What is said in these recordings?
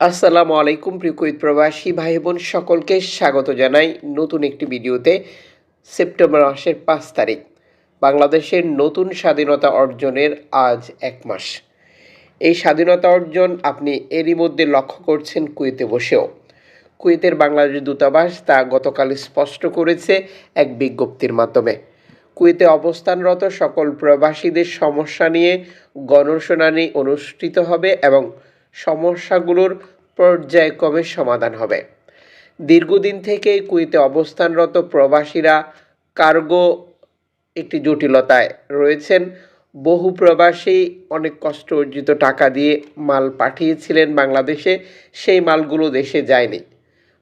আসসালামু আলাইকুম, প্রিয় কুইত প্রবাসী ভাই বোন সকলকে স্বাগত জানাই নতুন একটি ভিডিওতে, সেপ্টেম্বর মাসের পাঁচ তারিখ। বাংলাদেশের নতুন স্বাধীনতা অর্জনের আজ এক মাস। এই স্বাধীনতা অর্জন আপনি এরই মধ্যে লক্ষ্য করছেন কুয়েতে বসেও। কুয়েতের বাংলাদেশ দূতাবাস তা গতকাল স্পষ্ট করেছে এক বিজ্ঞপ্তির মাধ্যমে। কুয়েতে অবস্থানরত সকল প্রবাসীদের সমস্যা নিয়ে গণশুনানি অনুষ্ঠিত হবে এবং সমস্যাগুলোর পর্যায়ক্রমে সমাধান হবে। দীর্ঘদিন থেকে কুয়েতে অবস্থানরত প্রবাসীরা কার্গো একটি জটিলতায় রয়েছেন। বহু প্রবাসী অনেক কষ্ট অর্জিত টাকা দিয়ে মাল পাঠিয়েছিলেন বাংলাদেশে, সেই মালগুলো দেশে যায়নি।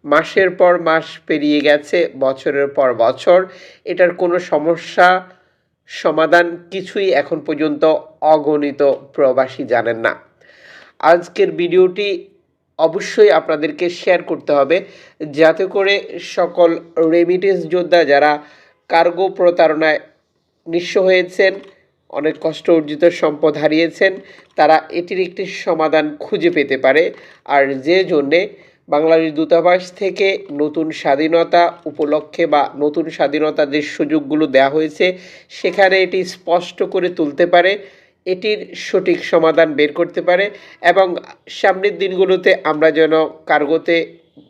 মাসের পর মাস পেরিয়ে গেছে, বছরের পর বছর। এটার কোনো সমস্যা সমাধান কিছুই এখন পর্যন্ত অগণিত প্রবাসী জানেন না। আজকের ভিডিওটি অবশ্যই আপনাদেরকে শেয়ার করতে হবে। যাতে করে সকল রেমিটেন্স যোদ্ধা যারা কার্গো প্রতারণায় নিঃস্ব হয়েছেন, অনেক কষ্ট অর্জিত সম্পদ হারিয়েছেন, তারা এটির একটি সমাধান খুঁজে পেতে পারে। আর যে জন্যে বাংলাদেশ দূতাবাস থেকে নতুন স্বাধীনতা উপলক্ষে বা নতুন স্বাধীনতা যে সুযোগগুলো দেওয়া হয়েছে, সেখানে এটি স্পষ্ট করে তুলতে পারে। এটির সঠিক সমাধান বের করতে পারে এবং সামনের দিনগুলোতে আমরা যেন কার্গোতে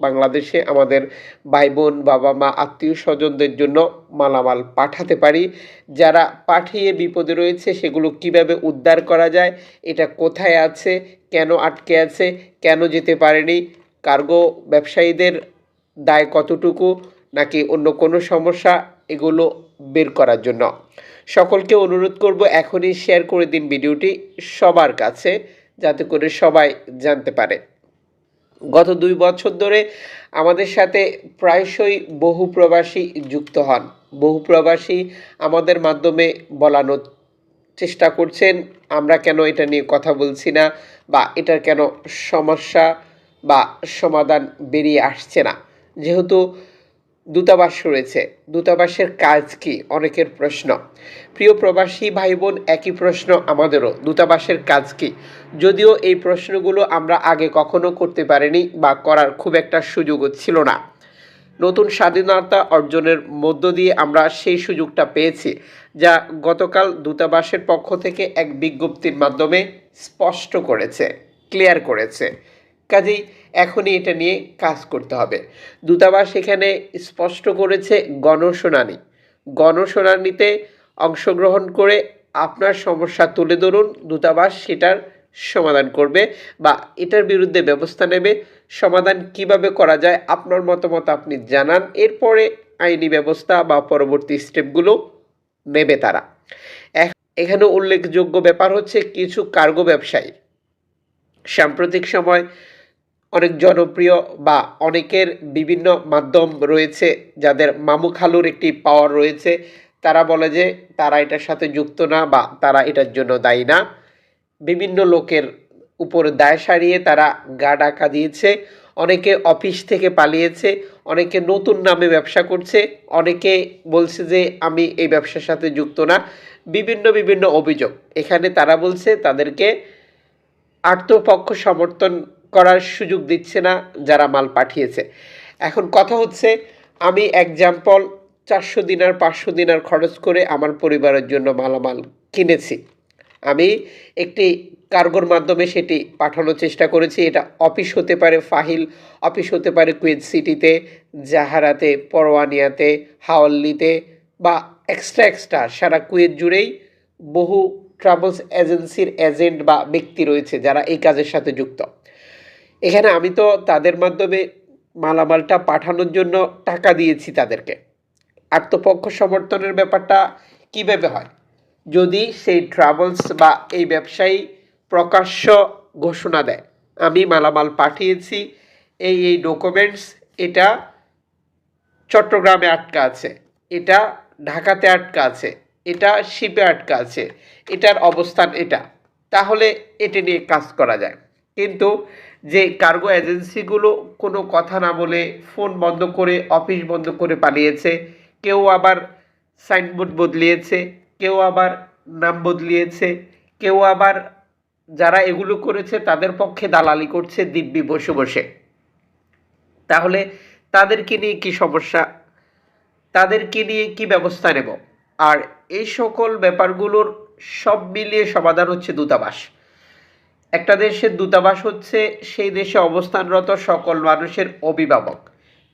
বাংলাদেশে আমাদের ভাই বোন বাবা মা আত্মীয় স্বজনদের জন্য মালামাল পাঠাতে পারি। যারা পাঠিয়ে বিপদে রয়েছে, সেগুলো কীভাবে উদ্ধার করা যায়, এটা কোথায় আছে, কেন আটকে আছে, কেন যেতে পারেনি, কার্গো ব্যবসায়ীদের দায় কতটুকু, নাকি অন্য কোনো সমস্যা, এগুলো বের করার জন্য। সকলকে অনুরোধ করব এখনই শেয়ার করে দিন ভিডিওটি সবার কাছে, যাতে করে সবাই জানতে পারে। গত দুই বছর ধরে আমাদের সাথে প্রায়শই বহু প্রবাসী যুক্ত হন। বহু প্রবাসী আমাদের মাধ্যমে বলানোর চেষ্টা করছেন, আমরা কেন এটা নিয়ে কথা বলছি না বা এটার কেন সমস্যা বা সমাধান বেরিয়ে আসছে না। যেহেতু দূতাবাস রয়েছে। দূতাবাসের কাজ কি? অনেকের প্রশ্ন। প্রিয় প্রবাসী ভাই বোন একই প্রশ্ন আমাদেরও। দূতাবাসের কাজ কি? যদিও এই প্রশ্নগুলো আমরা আগে কখনো করতে পারিনি বা করার খুব একটা সুযোগও ছিল না। নতুন স্বাধীনতা অর্জনের মধ্য দিয়ে আমরা সেই সুযোগটা পেয়েছি, যা গতকাল দূতাবাসের পক্ষ থেকে এক বিজ্ঞপ্তির মাধ্যমে স্পষ্ট করেছে, ক্লিয়ার করেছে। কাজেই এখনই এটা নিয়ে কাজ করতে হবে। দূতাবাস এখানে স্পষ্ট করেছে গণশুনানি। গণশুনানিতে অংশগ্রহণ করে আপনার সমস্যা তুলে ধরুন, দূতাবাস সেটার সমাধান করবে বা এটার বিরুদ্ধে ব্যবস্থা নেবে। সমাধান কীভাবে করা যায়, আপনার মতামত আপনি জানান। এরপরে আইনি ব্যবস্থা বা পরবর্তী স্টেপগুলো নেবে তারা। এখ- এখানে উল্লেখযোগ্য ব্যাপার হচ্ছে কিছু কার্গো ব্যবসায়ী সাম্প্রতিক সময় অনেক জনপ্রিয় বা অনেকের বিভিন্ন মাধ্যম রয়েছে যাদের মামু খালুর একটি পাওয়ার রয়েছে। তারা বলে যে তারা এটার সাথে যুক্ত না বা তারা এটার জন্য দায়ী না। বিভিন্ন লোকের উপর দায় সারিয়ে তারা গা ডাকা দিয়েছে। অনেকে অফিস থেকে পালিয়েছে, অনেকে নতুন নামে ব্যবসা করছে, অনেকে বলছে যে আমি এই ব্যবসার সাথে যুক্ত না। বিভিন্ন বিভিন্ন অভিযোগ। এখানে তারা বলছে তাদেরকে আত্মপক্ষ সমর্থন করার সুযোগ দিচ্ছে না যারা মাল পাঠিয়েছে। এখন কথা হচ্ছে, আমি এক্সাম্পল চারশো দিনার, পাঁচশো দিনার খরচ করে আমার পরিবারের জন্য মালামাল কিনেছি। আমি একটি কার্গোর মাধ্যমে সেটি পাঠানোর চেষ্টা করেছি। এটা অফিস হতে পারে ফাহিল, অফিস হতে পারে কুয়েত সিটিতে, জাহারাতে পরওয়ানিয়াতে হাওয়াল্লিতে বা এক্সট্রা এক্সট্রা সারা কুয়েত জুড়েই বহু ট্রাভেলস এজেন্সির এজেন্ট বা ব্যক্তি রয়েছে যারা এই কাজের সাথে যুক্ত। এখানে আমি তো তাদের মাধ্যমে মালামালটা পাঠানোর জন্য টাকা দিয়েছি তাদেরকে। আত্মপক্ষ সমর্থনের ব্যাপারটা কীভাবে হয়? যদি সেই ট্রাভেলস বা এই ব্যবসায়ী প্রকাশ্য ঘোষণা দেয়, আমি মালামাল পাঠিয়েছি, এই এই ডকুমেন্টস এটা চট্টগ্রামে আটকা আছে, এটা ঢাকাতে আটকা আছে, এটা শিপে আটকা আছে, এটার অবস্থান এটা, তাহলে এটা নিয়ে কাজ করা যায়। কিন্তু যে কার্গো এজেন্সিগুলো কোনো কথা না বলে ফোন বন্ধ করে অফিস বন্ধ করে পালিয়েছে, কেউ আবার সাইনবোর্ড বদলিয়েছে, কেউ আবার নাম বদলিয়েছে, কেউ আবার যারা এগুলো করেছে তাদের পক্ষে দালালি করছে দিব্যি বসে বসে। তাহলে তাদেরকে নিয়ে কি সমস্যা? তাদেরকে নিয়ে কি ব্যবস্থা নেব? আর এই সকল ব্যাপারগুলোর সব মিলিয়ে সমাধান হচ্ছে দূতাবাস। একটা দেশের দূতাবাস হচ্ছে, সেই দেশে অবস্থানরত সকল মানুষের অভিভাবক।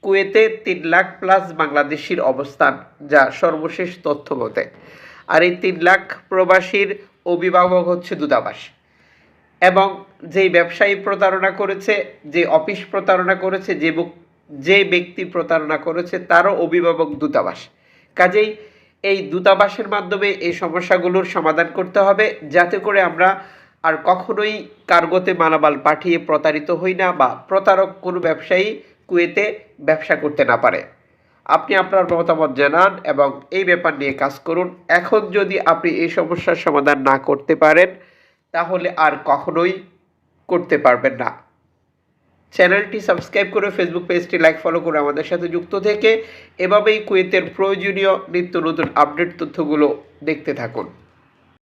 কুয়েতে তিন লাখ প্লাস বাংলাদেশির অবস্থান, যা সর্বশেষ তথ্য মতে আর এই তিন লাখ প্রবাসীর অভিভাবক হচ্ছে দূতাবাস। এবং যেই ব্যবসায়ী প্রতারণা করেছে, যে অফিস প্রতারণা করেছে, যে যে ব্যক্তি প্রতারণা করেছে, তারও অভিভাবক দূতাবাস। কাজেই এই দূতাবাসের মাধ্যমে এই সমস্যাগুলোর সমাধান করতে হবে, যাতে করে আমরা আর কখনোই কার্গোতে মালামাল পাঠিয়ে প্রতারিত হই না বা প্রতারক কোনো ব্যবসায়ী কুয়েতে ব্যবসা করতে না পারে। আপনি আপনার মতামত জানান এবং এই ব্যাপার নিয়ে কাজ করুন। এখন যদি আপনি এই সমস্যার সমাধান না করতে পারেন, তাহলে আর কখনোই করতে পারবেন না। চ্যানেলটি সাবস্ক্রাইব করে ফেসবুক পেজটি লাইক, ফলো করে আমাদের সাথে যুক্ত থেকে এভাবেই কুয়েতের প্রয়োজনীয় নিত্য নতুন আপডেট তথ্যগুলো দেখতে থাকুন।